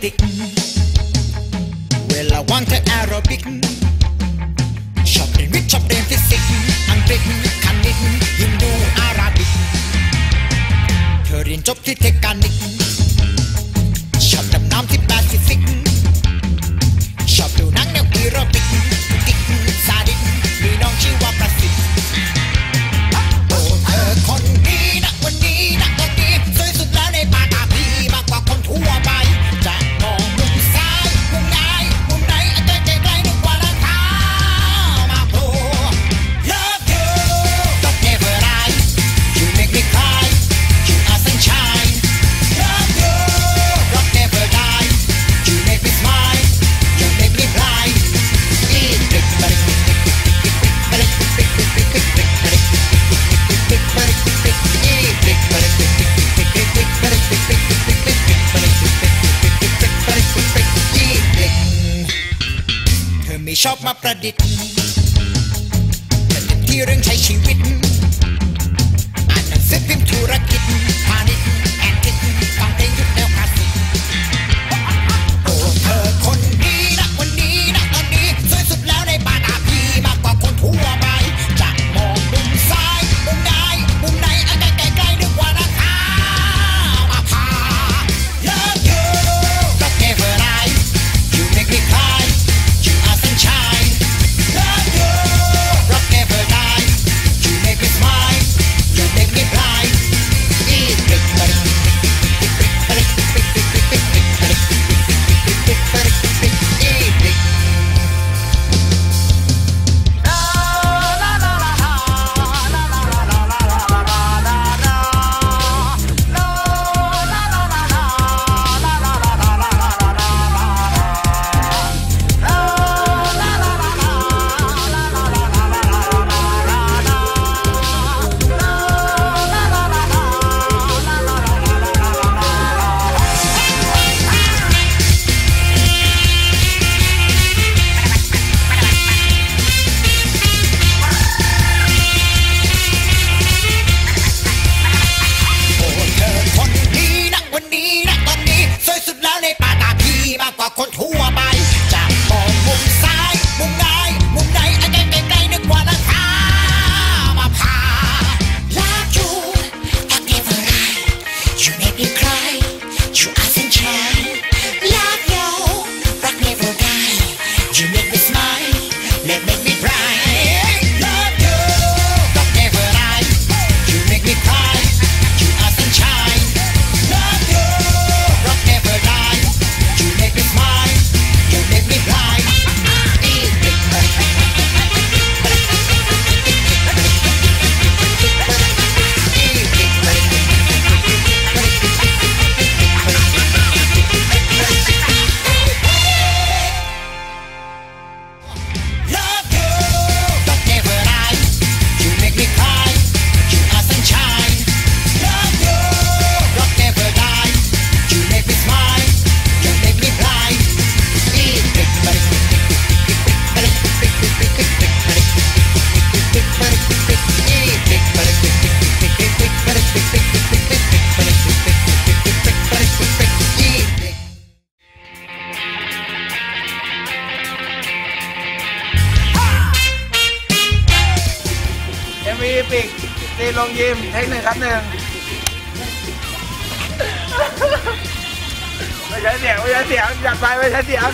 เวลาว่างเธอแอโรบิก ชอบเรียนวิทย์ชอบเรียนฟิสิกส์อังกฤษคณิตฮินดูอาราบิก เธอเรียนจบที่เทค ชอบมาประดิษฐ์แต่เต็มที่เรื่องใช้ชีวิต อ่านหนังสือพิมพ์ธุรกิจ ปิกตีลงยิมเทคหนึ่งครับหนึ่งไม่ใช่เสียงไม่ใช่เสียงจัดไปไม่ใช่เสียง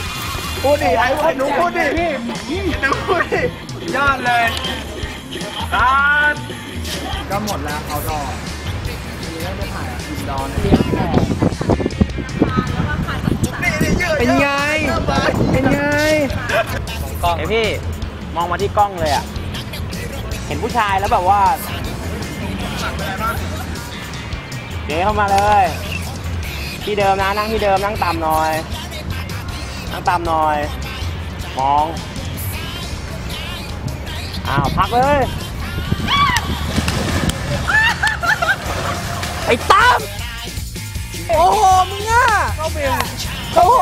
พูดดิไอ้ไอ้หนูพูดดิพี่หนูพูดดิยอดเลยการก็หมดแล้วเอาดอกมีแล้วจะถ่ายอินดอร์เนี่ยนี่นี่ยืดเป็นไง เป็นไงกล้องพี่ มองมาที่กล้องเลยอะ เห็นผู้ชายแล้วแบบว่าเดี๋ยวเข้ามาเลย ที่เดิมนะนั่งที่เดิมนั่งต่ำหน่อย นั่งต่ำหน่อย มองอ้าวพักเลยไอ้ตั้มโอ้โหมึงอะเข้าเฟรมโอ้โห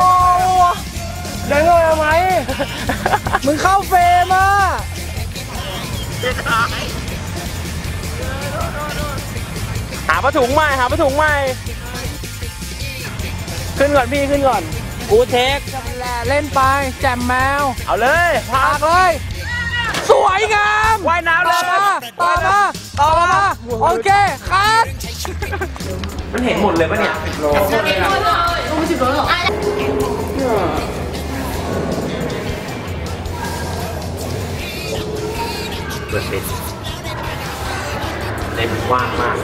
เดินเข้าไปทำไมมึงเข้าเฟรมอะ หาผ้าถุงใหม่หาผ้าถุงใหม่ ขึ้นก่อนพี่ขึ้นก่อนโกูเทคแหละเล่นไป แจ่มแมวเอาเลยพาปากเลย สวยงามว่ายน้ำเลต่อยมาต่อมาต่อมาโอเคครับมันเห็นหมดเลยปะเนี่ยโล เปอร์เซ็นต์เต็มกว้างมาก